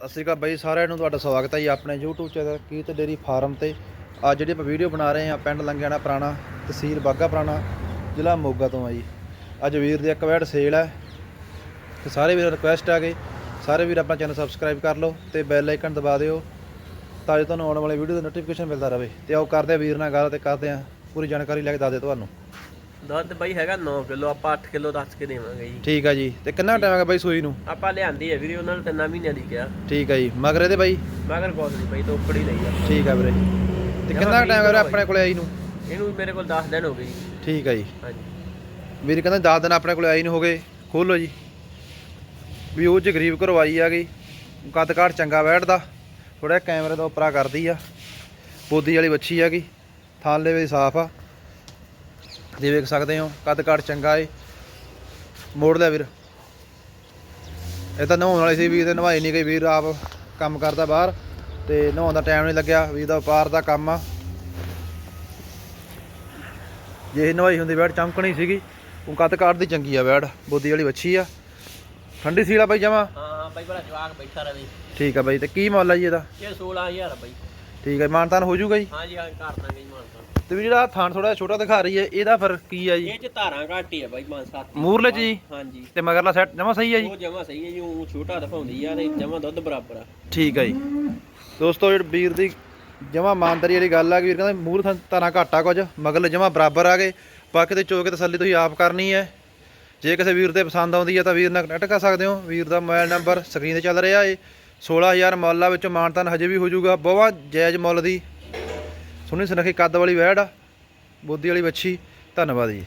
ਸਤਿ ਸ਼੍ਰੀ ਅਕਾਲ ਬਾਈ ਸਾਰਿਆਂ ਨੂੰ, ਤੁਹਾਡਾ ਸਵਾਗਤ ਹੈ ਜੀ ਆਪਣੇ YouTube ਚੈਨਲ ਕੀਤ ਡੇਰੀ ਫਾਰਮ ਤੇ। ਅੱਜ ਜਿਹੜੀ ਆਪਾਂ ਵੀਡੀਓ ਬਣਾ ਰਹੇ ਹਾਂ, ਪਿੰਡ ਲੰਗਿਆਣਾ ਪੁਰਾਣਾ, ਤਹਿਸੀਲ ਬਾਗਾ ਪੁਰਾਣਾ, ਜ਼ਿਲ੍ਹਾ ਮੋਗਾ ਤੋਂ ਆ ਜੀ। ਅੱਜ ਵੀਰ ਦੀ ਇੱਕ ਵੈਟ ਸੇਲ ਹੈ, ਤੇ ਸਾਰੇ ਵੀਰ ਰਿਕੁਐਸਟ ਆ ਗਈ ਸਾਰੇ ਵੀਰ ਆਪਣਾ ਚੈਨਲ ਸਬਸਕ੍ਰਾਈਬ ਕਰ ਲਓ ਤੇ ਬੈਲ ਆਈਕਨ ਦਬਾ ਦਿਓ, ਤਾਂ ਜੋ ਤੁਹਾਨੂੰ ਆਉਣ ਵਾਲੇ ਵੀਡੀਓ ਦਾ ਨੋਟੀਫਿਕੇਸ਼ਨ ਮਿਲਦਾ ਰਹੇ। ਤੇ ਆਓ ਕਰਦੇ ਆ ਵੀਰ ਨਾਲ ਗੱਲ ਤੇ ਕਰਦੇ ਆ ਪੂਰੀ ਜਾਣਕਾਰੀ ਲੈ ਕੇ ਦੱਸਦੇ ਤੁਹਾਨੂੰ। ਦੁੱਧ ਬਈ ਹੈਗਾ 9 ਕਿਲੋ ਆਪਾਂ 8 ਕਿਲੋ ਦੱਸ ਕੇ ਦੇਵਾਂਗੇ ਜੀ। ਠੀਕ ਆ ਜੀ। ਤੇ ਕਿੰਨਾ ਟਾਈਮ ਹੈਗਾ ਬਾਈ ਸੂਈ ਨੂੰ? ਆਪਾਂ ਲਿਆਂਦੀ ਹੈ ਵੀਰੇ ਉਹਨਾਂ ਨੇ ਤਿੰਨਾਂ ਮਹੀਨਿਆਂ ਦੀ ਕਿਹਾ। ਠੀਕ ਆ ਜੀ। ਮਗਰ ਇਹਦੇ ਬਾਈ? ਮਗਰ ਕੋਲ ਨਹੀਂ ਬਈ ਤੋਕੜੀ ਲਈ ਆ। ਠੀਕ ਆ ਵੀਰੇ। ਤੇ ਕਿੰਨਾ ਟਾਈਮ ਹੈਗਾ ਆਪਣੇ ਕੋਲੇ ਆਈ ਨੂੰ? ਇਹਨੂੰ ਮੇਰੇ ਕੋਲ 10 ਦਿਨ ਹੋ ਗਏ ਜੀ। ਠੀਕ ਆ ਜੀ। ਹਾਂਜੀ। ਵੀਰ ਕਹਿੰਦਾ 10 ਦਿਨ ਆਪਣੇ ਕੋਲ ਆਈ ਨਹੀਂ ਹੋ ਗਏ। ਖੋਲੋ ਜੀ। ਵੀ ਉਹ ਚ ਗਰੀਬ ਘਰੋਂ ਆਈ ਆ ਗਈ। ਕੱਦ ਕਾਠ ਚੰਗਾ ਬੈਠਦਾ। ਥੋੜਾ ਕੈਮਰੇ ਤੋਂ ਉੱਪਰਾ ਕਰਦੀ ਆ। ਬੋਦੀ ਵਾਲੀ ਵੱਛੀ ਆ ਗਈ। ਥਾਲੇ ਵੀ ਸਾਫ਼ ਆ। ਜੇ ਵੇਖ ਸਕਦੇ ਹੋ ਕੱਦ ਕਾਠ ਚੰਗਾ ਏ। ਮੋੜ ਲਿਆ ਵੀਰ। ਇਹ ਤਾਂ ਨਹਾਉਣ ਵਾਲੀ ਸੀ ਵੀਰ ਤੇ ਨਵਾਈ ਨਹੀਂ ਗਈ ਵੀਰ ਆਪ ਕੰਮ ਕਰਦਾ ਬਾਹਰ ਤੇ ਨਹਾਉਣ ਦਾ ਟਾਈਮ ਨਹੀਂ ਲੱਗਿਆ ਵੀਰ ਦਾ ਵਪਾਰ ਦਾ ਕੰਮ ਆ। ਜੇ ਇਹ ਨਵਾਈ ਹੁੰਦੀ ਬੈੜ ਚਮਕਣੀ ਸੀਗੀ। ਉਹ ਕੱਦ ਕਾਠ ਦੀ ਚੰਗੀ ਆ ਬੈੜ ਬੋਦੀ ਵਾਲੀ ਵੱਛੀ ਆ। ਠੰਡੀ ਸੀਲਾ ਬਾਈ ਜਮਾ? ਹਾਂ ਹਾਂ ਬਈ ਬੜਾ ਜਵਾਕ ਬੈਠਾ ਰਵੇ ਠੀਕ ਆ ਬਾਈ ਤੇ ਕੀ ਮੁੱਲ ਆ ਜੀ ਇਹਦਾ? ਇਹ 16000 ਆ ਬਈ। ਠੀਕ ਹੈ ਮਾਨਤਾਨ ਹੋ ਜਾਊਗਾ ਜੀ? ਹਾਂਜੀ ਹਾਂ ਕਰ ਦਾਂਗੇ ਜੀ ਮਾਨਸਾ ਤੇ ਵੀ ਜਿਹੜਾ ਥਾਣ ਥੋੜਾ ਛੋਟਾ ਦਿਖਾ ਰਹੀ ਹੈ ਇਹਦਾ ਫ਼ਰਕ ਕੀ ਆ ਜੀ? ਇਹ ਚ ਧਾਰਾਂ ਘੱਟ ਹੀ ਆ ਬਾਈ ਮਾਨ। ਮੂਰਲੇ ਚ ਜੀ? ਹਾਂਜੀ ਤੇ ਮਗਰਲਾ ਸੈੱਟ ਜਮਾ ਸਹੀ ਆ ਜੀ? ਉਹ ਜਮਾ ਸਹੀ ਹੈ ਜੀ ਉਹ ਛੋਟਾ ਦਿਖਾਉਂਦੀ ਆ ਤੇ ਜਮਾ ਦੁੱਧ ਬਰਾਬਰ ਆ। ਠੀਕ ਆ ਜੀ। ਦੋਸਤੋ ਜਿਹੜਾ ਵੀਰ ਦੀ ਜਮਾ ਇਮਾਨਦਾਰੀ ਵਾਲੀ ਗੱਲ ਆ ਕਿ ਵੀਰ ਕਹਿੰਦਾ ਮੂਰ ਤਾਰਾਂ ਘਾਟਾ ਕੁਝ ਮਗਰਲੇ ਜਮਾ ਬਰਾਬਰ ਆ ਗਏ। ਬਾਕੀ ਤੇ ਚੋਕੇ ਤਸੱਲੀ ਤੁਸੀਂ ਆਪ ਕਰਨੀ ਹੈ। ਜੇ ਕਿਸੇ ਵੀਰ ਤੇ ਪਸੰਦ ਆਉਂਦੀ ਹੈ ਤਾਂ ਵੀਰ ਨਾਲ ਕਨੈਕਟ ਕਰ ਸਕਦੇ ਹੋ। ਵੀਰ ਦਾ ਮੋਬਾਈਲ ਨੰਬਰ ਸਕਰੀਨ ਤੇ ਚੱਲ ਰਿਹਾ ਏ। 16000 ਮੁੱਲ ਆ ਵਿੱਚੋਂ ਮਾਨਤਾਨ ਹਜੇ ਵੀ ਹੋ ਜਾਊਗਾ। ਬਹੁਤ ਜਾਇਜ਼ ਮੁੱਲ ਦੀ ਸੁਣੀ ਸੁਨੱਖੀ ਕੱਦ ਵਾਲੀ ਵੈੜ ਆ ਬੋਦੀ ਵਾਲੀ ਵੱਛੀ ਧੰਨਵਾਦ ਜੀ।